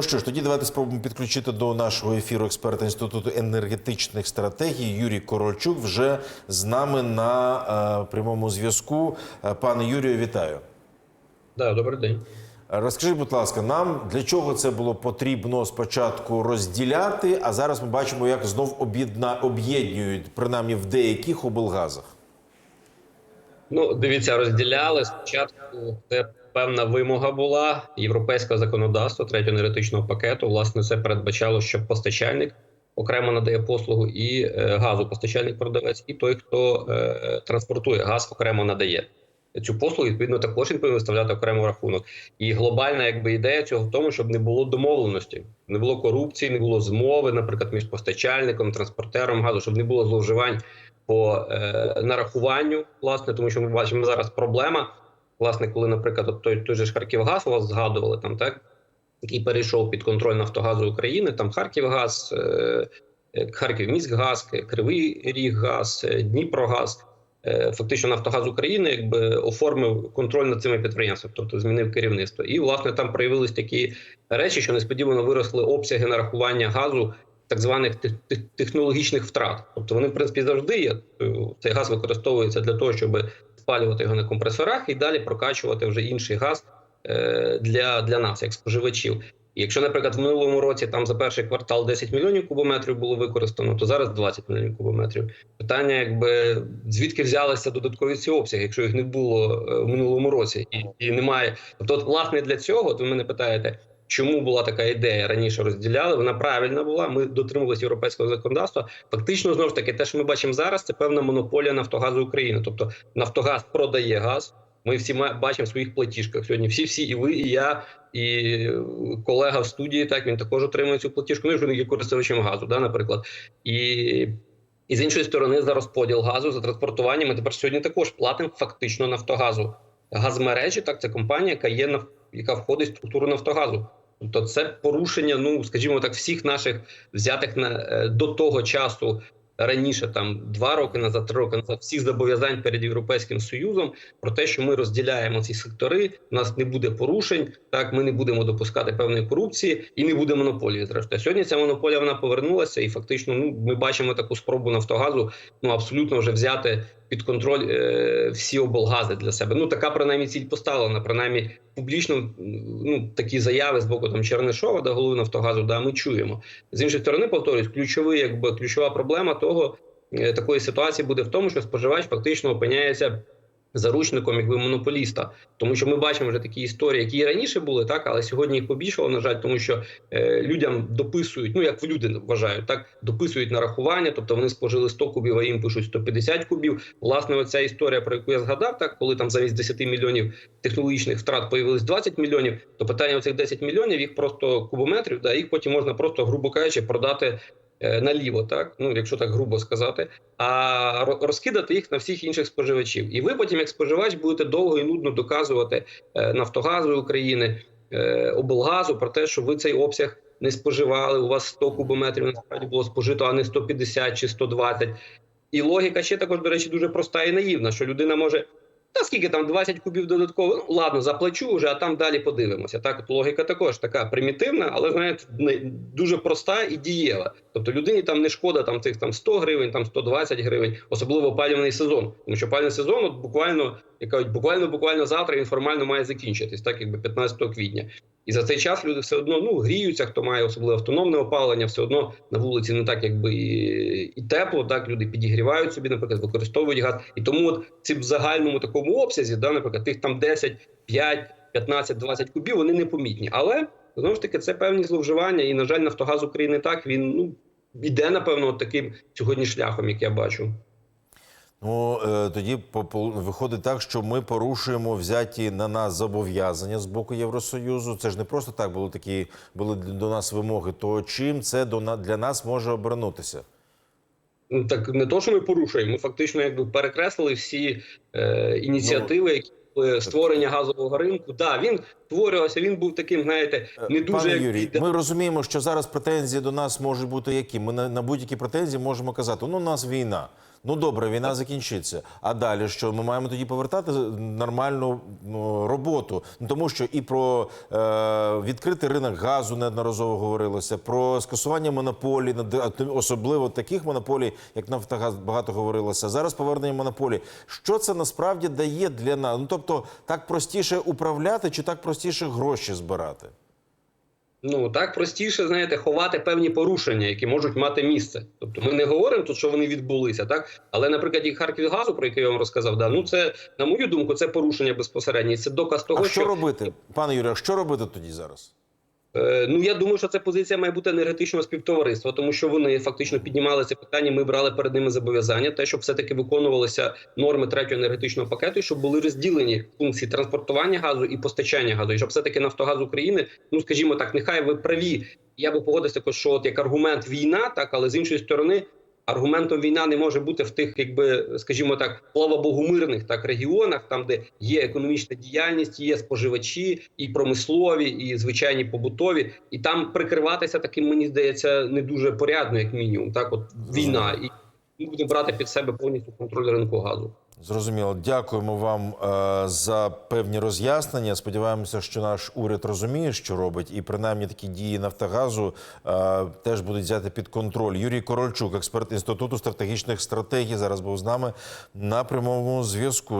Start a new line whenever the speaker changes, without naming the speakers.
Ну що ж, тоді давайте спробуємо підключити до нашого ефіру експерта інституту енергетичних стратегій Юрій Корольчук вже з нами на е, прямому зв'язку. Е, Пане Юрію, вітаю.
Да, добрий день.
Розкажіть, будь ласка, нам для чого це було потрібно спочатку розділяти, а зараз ми бачимо, як знов об'єдна об'єднують принаймні в деяких облгазах.
Ну, дивіться, розділяли спочатку. Це певна вимога була європейського законодавства третього енергетичного пакету. Власне, це передбачало, що постачальник окремо надає послугу, і е, газопостачальник продавець, і той, хто е, транспортує газ, окремо надає. Цю послугу відповідно також він повинен виставляти окремо рахунок. І глобальна якби ідея цього в тому, щоб не було домовленості, не було корупції, не було змови, наприклад, між постачальником, транспортером газу, щоб не було зловживань по е, нарахуванню, власне, тому що ми бачимо зараз проблема. Власне, коли, наприклад, той, той же ж Харківгаз вас згадували там, так який перейшов під контроль Нафтогазу України, там Харківгаз, е, е, Харківміськгаз, Кривий Ріг-газ, е, Дніпрогаз. Фактично Нафтогаз України якби оформив контроль над цими підприємствами, тобто змінив керівництво. І власне там проявились такі речі, що несподівано виросли обсяги нарахування газу так званих тех- тех- технологічних втрат. Тобто вони, в принципі, завжди є. Цей газ використовується для того, щоб спалювати його на компресорах і далі прокачувати вже інший газ е, для, для нас, як споживачів. Якщо, наприклад, в минулому році там за перший квартал 10 мільйонів кубометрів було використано, то зараз 20 мільйонів кубометрів. Питання, якби звідки взялися додаткові ці обсяги, якщо їх не було е, в минулому році, і, і немає. Тобто, от, власне, для цього, от ви мене питаєте, чому була така ідея раніше розділяли? Вона правильна була. Ми дотримувалися європейського законодавства. Фактично, знову ж таки, те, що ми бачимо зараз, це певна монополія Нафтогазу України. Тобто Нафтогаз продає газ. Ми всі бачимо в своїх платіжках сьогодні. Всі, всі, і ви, і я, і е, колега в студії. Так він також отримує цю платіжку. Ну, і є користувачем газу, да, наприклад. І, і з іншої сторони, за розподіл газу, за транспортування. Ми тепер сьогодні також платимо фактично Нафтогазу. Газмережі, так, це компанія, яка є яка входить в структуру Нафтогазу. Тобто, це порушення, ну скажімо так, всіх наших взятих на е, до того часу. Раніше там два роки назад, три роки назад, всіх зобов'язань перед європейським союзом про те, що ми розділяємо ці сектори. У нас не буде порушень, так ми не будемо допускати певної корупції і не буде монополії. Зрештою, сьогодні ця монополія вона повернулася, і фактично, ну ми бачимо таку спробу Нафтогазу ну абсолютно вже взяти під контроль е, всі облгази для себе. Ну така принаймні ціль поставлена. Принаймні публічно ну такі заяви з боку там Чернишова, до голови Нафтогазу, да ми чуємо. З іншої сторони, повторюсь, ключовий, якби ключова проблема того е, такої ситуації буде в тому, що споживач фактично опиняється. Заручником, якби монополіста, тому що ми бачимо вже такі історії, які і раніше були, так але сьогодні їх побільшало, на жаль, тому що е, людям дописують, ну як люди вважають, так дописують нарахування, тобто вони спожили 100 кубів, а їм пишуть 150 кубів. Власне, оця історія, про яку я згадав, так коли там замість 10 мільйонів технологічних втрат появилось 20 мільйонів, то питання оцих 10 мільйонів їх просто кубометрів, да їх потім можна просто, грубо кажучи, продати. Е, Наліво, так ну якщо так грубо сказати, а розкидати їх на всіх інших споживачів. І ви потім, як споживач, будете довго і нудно доказувати е, Нафтогазу України, е, облгазу про те, що ви цей обсяг не споживали. У вас 100 кубометрів насправді було спожито, а не 150 чи 120. І логіка ще також, до речі, дуже проста і наївна, що людина може. Та скільки там 20 кубів додатково? Ну, ладно, заплачу вже, а там далі подивимося. Так, от логіка також така примітивна, але знаєте, дуже проста і дієва. Тобто людині там не шкода там цих там 100 гривень, там 120 гривень, особливо опалюваний сезон. Тому що опалювальний сезон, от буквально як кажуть, буквально буквально завтра він формально має закінчитись, так якби 15 квітня. І за цей час люди все одно ну гріються, хто має особливо автономне опалення, все одно на вулиці не так, якби і, і тепло. Так люди підігрівають собі, наприклад, використовують газ. І тому от ці в загальному такому обсязі, да, наприклад, тих там 10, 5, 15, 20 кубів, вони непомітні. Але знову ж таки це певні зловживання. І на жаль, Нафтогаз України так він ну іде напевно от таким сьогодні шляхом, як я бачу.
Ну е, тоді виходить так, що ми порушуємо взяті на нас зобов'язання з боку Євросоюзу. Це ж не просто так були такі були до нас вимоги. То чим це до для нас може обернутися?
Ну, Так не то, що ми порушуємо, ми фактично якби перекреслили всі е, ініціативи, які були створення газового ринку. Да, він створювався. Він був таким, знаєте, не дуже
Пане
як
Юрій. Ми розуміємо, що зараз претензії до нас можуть бути які. Ми на, на будь-які претензії можемо казати: ну у нас війна. Ну добре, війна закінчиться. А далі що? Ми маємо тоді повертати нормальну ну, роботу. Ну тому що і про е, відкритий ринок газу неодноразово говорилося, про скасування монополій, на особливо таких монополій, як Нафтогаз, багато говорилося. Зараз повернення монополій. Що це насправді дає для нас? Ну тобто, так простіше управляти чи так простіше гроші збирати?
Ну так простіше, знаєте, ховати певні порушення, які можуть мати місце. Тобто, ми не говоримо тут, що вони відбулися, так але, наприклад, і Харківгазу, про який я вам розказав, да ну це на мою думку, це порушення безпосередньо. Це доказ того,
А що робити, пане Юрію, що робити тоді зараз?
Е, Ну я думаю, що це позиція має бути енергетичного співтовариства, тому що вони фактично піднімали це питання. Ми брали перед ними зобов'язання, те, щоб все таки виконувалися норми третього енергетичного пакету, щоб були розділені функції транспортування газу і постачання газу, і щоб все таки Нафтогаз України, ну скажімо так, нехай ви праві. Я би погодився, також, що от як аргумент війна, так але з іншої сторони. Аргументом війна не може бути в тих, якби скажімо так, слава Богу, мирних так регіонах, там де є економічна діяльність, є споживачі, і промислові, і звичайні побутові, і там прикриватися таким, мені здається, не дуже порядно, як мінімум. Так, от війна, і ми будемо брати під себе повністю контроль ринку газу.
Зрозуміло, дякуємо вам е, за певні роз'яснення. Сподіваємося, що наш уряд розуміє, що робить, і принаймні такі дії Нафтогазу е, теж будуть взяти під контроль. Юрій Корольчук, експерт інституту стратегічних стратегій, зараз був з нами на прямому зв'язку.